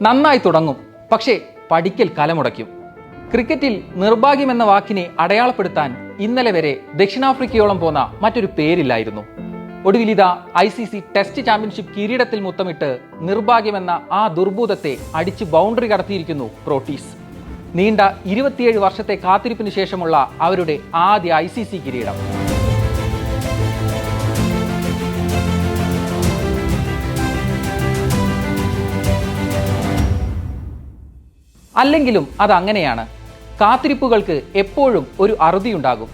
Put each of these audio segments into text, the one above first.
നന്നായി തുടങ്ങും. പക്ഷേ പഠിക്കൽ കലമുടയ്ക്കും. ക്രിക്കറ്റിൽ നിർഭാഗ്യം എന്ന വാക്കിനെ അടയാളപ്പെടുത്താൻ ഇന്നലെ വരെ ദക്ഷിണാഫ്രിക്കയോളം പോന്ന മറ്റൊരു പേരില്ലായിരുന്നു. ഒടുവിൽ ഇതാ I C C test championship കിരീടത്തിൽ മുത്തമിട്ട് നിർഭാഗ്യമെന്ന ആ ദുർഭൂതത്തെ അടിച്ച് ബൗണ്ടറി കടത്തിയിരിക്കുന്നു പ്രോട്ടീസ്. നീണ്ട ഇരുപത്തിയേഴ് വർഷത്തെ കാത്തിരിപ്പിന് ശേഷമുള്ള അവരുടെ ആദ്യ ഐ സി സി കിരീടം. അല്ലെങ്കിലും അത് അങ്ങനെയാണ്. കാത്തിരിപ്പുകൾക്ക് എപ്പോഴും ഒരു അറുതിയുണ്ടാകും.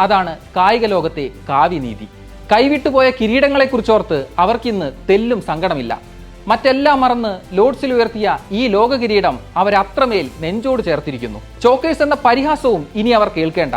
അതാണ് കായിക ലോകത്തെ കാവ്യനീതി. കൈവിട്ടുപോയ കിരീടങ്ങളെക്കുറിച്ചോർത്ത് അവർക്കിന്ന് തെല്ലും സങ്കടമില്ല. മറ്റെല്ലാം മറന്ന് ലോഡ്സിൽ ഉയർത്തിയ ഈ ലോക കിരീടം അവരത്രമേൽ നെഞ്ചോട് ചേർത്തിരിക്കുന്നു. ചോക്കേഴ്സ് എന്ന പരിഹാസവും ഇനി അവർ കേൾക്കേണ്ട.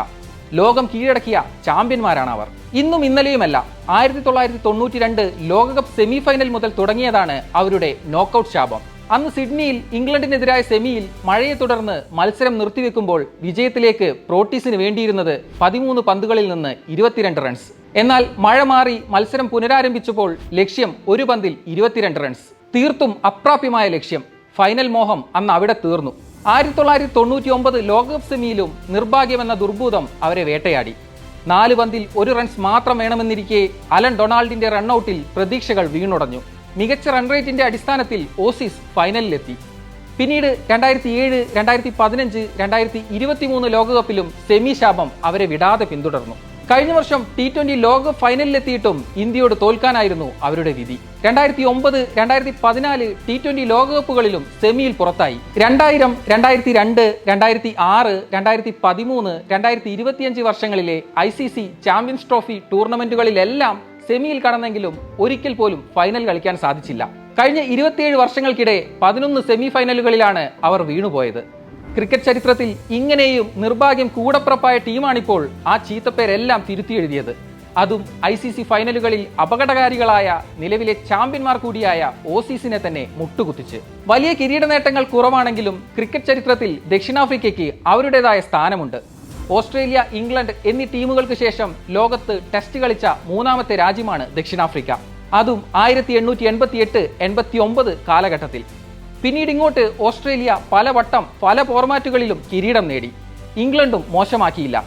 ലോകം കീഴടക്കിയ ചാമ്പ്യന്മാരാണ് അവർ ഇന്നും ഇന്നലെയുമല്ല. ആയിരത്തി തൊള്ളായിരത്തി തൊണ്ണൂറ്റി രണ്ട് ലോകകപ്പ് സെമിഫൈനൽ മുതൽ തുടങ്ങിയതാണ് അവരുടെ നോക്കൌട്ട് ശാപം. അന്ന് സിഡ്നിയിൽ ഇംഗ്ലണ്ടിനെതിരായ സെമിയിൽ മഴയെ തുടർന്ന് മത്സരം നിർത്തിവെക്കുമ്പോൾ വിജയത്തിലേക്ക് പ്രോട്ടീസിന് വേണ്ടിയിരുന്നത് പതിമൂന്ന് പന്തുകളിൽ നിന്ന് ഇരുപത്തിരണ്ട് റൺസ്. എന്നാൽ മഴ മാറി മത്സരം പുനരാരംഭിച്ചപ്പോൾ ലക്ഷ്യം ഒരു പന്തിൽ ഇരുപത്തിരണ്ട് റൺസ്. തീർത്തും അപ്രാപ്യമായ ലക്ഷ്യം. ഫൈനൽ മോഹം അന്ന് അവിടെ തീർന്നു. ആയിരത്തി തൊള്ളായിരത്തി തൊണ്ണൂറ്റി ഒമ്പത് ലോകകപ്പ് സെമിയിലും നിർഭാഗ്യമെന്ന ദുർഭൂതം അവരെ വേട്ടയാടി. നാല് പന്തിൽ ഒരു റൺസ് മാത്രം വേണമെന്നിരിക്കെ അലൻ ഡൊണാൾഡിന്റെ റൺഔട്ടിൽ പ്രതീക്ഷകൾ വീണുടഞ്ഞു. മികച്ച റൺ റേറ്റിന്റെ അടിസ്ഥാനത്തിൽ ഓസീസ് ഫൈനലിലെത്തി പിന്നീട് രണ്ടായിരത്തി ഏഴ് രണ്ടായിരത്തി പതിനഞ്ച് രണ്ടായിരത്തി ഇരുപത്തി മൂന്ന് ലോകകപ്പിലും സെമി ശാപം അവരെ വിടാതെ പിന്തുടർന്നു. കഴിഞ്ഞ വർഷം ടി ട്വന്റി ലോകകപ്പ് ഫൈനലിലെത്തിയിട്ടും ഇന്ത്യയോട് തോൽക്കാനായിരുന്നു അവരുടെ വിധി. രണ്ടായിരത്തി ഒമ്പത് രണ്ടായിരത്തി പതിനാല് ടി ട്വന്റി ലോകകപ്പുകളിലും സെമിയിൽ പുറത്തായി. രണ്ടായിരം രണ്ടായിരത്തി രണ്ട് രണ്ടായിരത്തി ആറ് രണ്ടായിരത്തി പതിമൂന്ന് രണ്ടായിരത്തി ഇരുപത്തിയഞ്ച് വർഷങ്ങളിലെ I C C champions trophy ടൂർണമെന്റുകളിലെല്ലാം സെമിയിൽ കടന്നെങ്കിലും ഒരിക്കൽ പോലും ഫൈനൽ കളിക്കാൻ സാധിച്ചില്ല. കഴിഞ്ഞ ഇരുപത്തിയേഴ് വർഷങ്ങൾക്കിടെ പതിനൊന്ന് സെമി ഫൈനലുകളിലാണ് അവർ വീണുപോയത്. ക്രിക്കറ്റ് ചരിത്രത്തിൽ ഇങ്ങനെയും നിർഭാഗ്യം കൂടപ്പുറപ്പായ ടീമാണിപ്പോൾ ആ ചീത്തപ്പേരെല്ലാം തിരുത്തി എഴുതിയത് അതും ഐ സി സി ഫൈനലുകളിൽ അപകടകാരികളായ നിലവിലെ ചാമ്പ്യന്മാർ കൂടിയായ ഓസീസിനെ തന്നെ മുട്ടുകുത്തിച്ച്. വലിയ കിരീട നേട്ടങ്ങൾ കുറവാണെങ്കിലും ക്രിക്കറ്റ് ചരിത്രത്തിൽ ദക്ഷിണാഫ്രിക്കയ്ക്ക് അവരുടേതായ സ്ഥാനമുണ്ട്. ഓസ്ട്രേലിയ ഇംഗ്ലണ്ട് എന്നീ ടീമുകൾക്ക് ശേഷം ലോകത്ത് ടെസ്റ്റ് കളിച്ച മൂന്നാമത്തെ രാജ്യമാണ് ദക്ഷിണാഫ്രിക്ക. അതും ആയിരത്തി എണ്ണൂറ്റി എൺപത്തി എട്ട് എൺപത്തി ഒമ്പത് കാലഘട്ടത്തിൽ. പിന്നീട് ഇങ്ങോട്ട് ഓസ്ട്രേലിയ പലവട്ടം പല ഫോർമാറ്റുകളിലും കിരീടം നേടി. ഇംഗ്ലണ്ടും മോശമാക്കിയില്ല.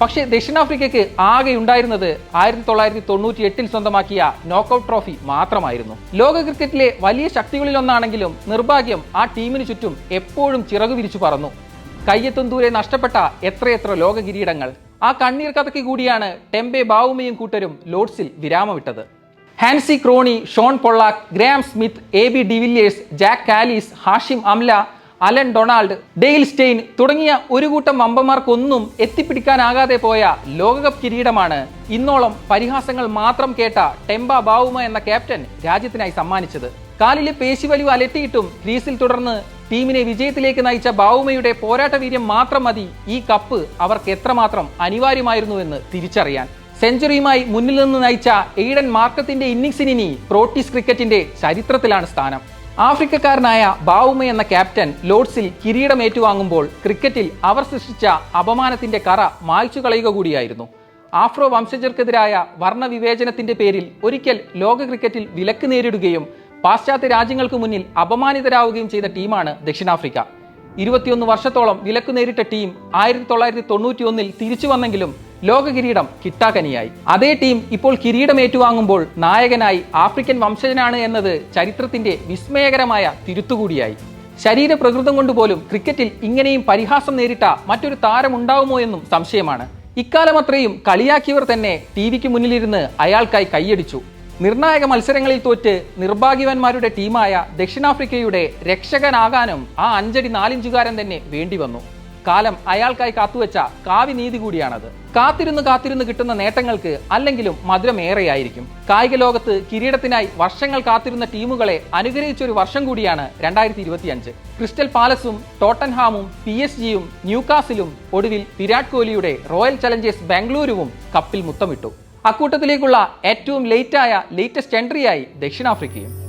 പക്ഷേ ദക്ഷിണാഫ്രിക്കയ്ക്ക് ആകെ ഉണ്ടായിരുന്നത് ആയിരത്തി തൊള്ളായിരത്തി തൊണ്ണൂറ്റി എട്ടിൽ സ്വന്തമാക്കിയ നോക്കൌട്ട് ട്രോഫി മാത്രമായിരുന്നു. ലോക ക്രിക്കറ്റിലെ വലിയ ശക്തികളിലൊന്നാണെങ്കിലും നിർഭാഗ്യം ആ ടീമിന് ചുറ്റും എപ്പോഴും ചിറകു വിരിച്ചു പറന്നു. കയ്യെത്തും ദൂരെ നഷ്ടപ്പെട്ട എത്രയെത്ര ലോക കിരീടങ്ങൾ ആ കണ്ണീർ കഥയ്ക്ക് കൂടിയാണ് ടെംബെ ബാവുമയും കൂട്ടരും ലോഡ്സിൽ വിരാമമിട്ടത്. Hansie Cronje Shaun Pollock Graeme Smith A B de Villiers Jacques Kallis Hashim Amla Allan Donald Dale Steyn തുടങ്ങിയ ഒരു കൂട്ടം വമ്പന്മാർക്കൊന്നും എത്തിപ്പിടിക്കാനാകാതെ പോയ ലോകകപ്പ് കിരീടമാണ് ഇന്നോളം പരിഹാസങ്ങൾ മാത്രം കേട്ട ടെമ്പ ബാവുമ എന്ന ക്യാപ്റ്റൻ രാജ്യത്തിനായി സമ്മാനിച്ചത്. കാലിലെ പേശിവലിവ് അലട്ടിയിട്ടും ക്രീസിൽ തുടർന്ന് ടീമിനെ വിജയത്തിലേക്ക് നയിച്ച ബാവുമയുടെ പോരാട്ട വീര്യം മാത്രം മതി ഈ കപ്പ് അവർക്ക് എത്രമാത്രം അനിവാര്യമായിരുന്നുവെന്ന് തിരിച്ചറിയാൻ. സെഞ്ചുറിയുമായി മുന്നിൽ നിന്ന് നയിച്ച എയ്ഡൻ മാർക്കത്തിന്റെ ഇന്നിംഗ്സിനി പ്രോട്ടീസ് ക്രിക്കറ്റിന്റെ ചരിത്രത്തിലാണ് സ്ഥാനം. ആഫ്രിക്കക്കാരനായ ബാവുമ എന്ന ക്യാപ്റ്റൻ ലോഡ്സിൽ കിരീടം ഏറ്റുവാങ്ങുമ്പോൾ ക്രിക്കറ്റിൽ അവർ സൃഷ്ടിച്ച അപമാനത്തിന്റെ കറ മായ്ച്ചു കളയുക കൂടിയായിരുന്നു. ആഫ്രോ വംശജർക്കെതിരായ വർണവിവേചനത്തിന്റെ പേരിൽ ഒരിക്കൽ ലോക ക്രിക്കറ്റിൽ വിലക്ക് നേരിടുകയും പാശ്ചാത്യ രാജ്യങ്ങൾക്ക് മുന്നിൽ അപമാനിതരാവുകയും ചെയ്ത ടീമാണ് ദക്ഷിണാഫ്രിക്ക. ഇരുപത്തിയൊന്ന് വർഷത്തോളം വിലക്ക് നേരിട്ട ടീം ആയിരത്തി തൊള്ളായിരത്തി തൊണ്ണൂറ്റി ഒന്നിൽ തിരിച്ചു വന്നെങ്കിലും ലോക കിരീടം കിട്ടാക്കനിയായി. അതേ ടീം ഇപ്പോൾ കിരീടം ഏറ്റുവാങ്ങുമ്പോൾ നായകനായി ആഫ്രിക്കൻ വംശജനാണ് എന്നത് ചരിത്രത്തിന്റെ വിസ്മയകരമായ തിരുത്തുകൂടിയായി. ശരീരപ്രകൃതം കൊണ്ടുപോലും ക്രിക്കറ്റിൽ ഇങ്ങനെയും പരിഹാസം നേരിട്ട മറ്റൊരു താരമുണ്ടാവുമോ എന്നും സംശയമാണ്. ഇക്കാലമത്രയും കളിയാക്കിയവർ തന്നെ ടി വിക്ക് മുന്നിലിരുന്ന് അയാൾക്കായി കൈയടിച്ചു. നിർണായക മത്സരങ്ങളിൽ തോറ്റ് നിർഭാഗ്യവന്മാരുടെ ടീമായ ദക്ഷിണാഫ്രിക്കയുടെ രക്ഷകനാകാനും ആ അഞ്ചടി നാലിഞ്ചുകാരൻ തന്നെ വേണ്ടി വന്നു. കാലം അയാൾക്കായി കാത്തുവെച്ച നീതി കൂടിയാണത്. കാത്തിരുന്ന് കാത്തിരുന്ന് കിട്ടുന്ന നേട്ടങ്ങൾക്ക് അല്ലെങ്കിലും മധുരമേറെയായിരിക്കും കായിക ലോകത്ത് കിരീടത്തിനായി വർഷങ്ങൾ കാത്തിരുന്ന ടീമുകളെ അനുഗ്രഹിച്ചൊരു വർഷം കൂടിയാണ് രണ്ടായിരത്തി ഇരുപത്തിയഞ്ച് ക്രിസ്റ്റൽ പാലസും ടോട്ടൻഹാമും പി എസ് ജിയും ന്യൂകാസിലും ഒടുവിൽ വിരാട് കോഹ്ലിയുടെ റോയൽ ചലഞ്ചേഴ്സ് ബാംഗ്ലൂരുവും കപ്പിൽ മുത്തമിട്ടു. അക്കൂട്ടത്തിലേക്കുള്ള ഏറ്റവും ലേറ്റായ ലേറ്റസ്റ്റ് എൻട്രിയായി ദക്ഷിണാഫ്രിക്കയും.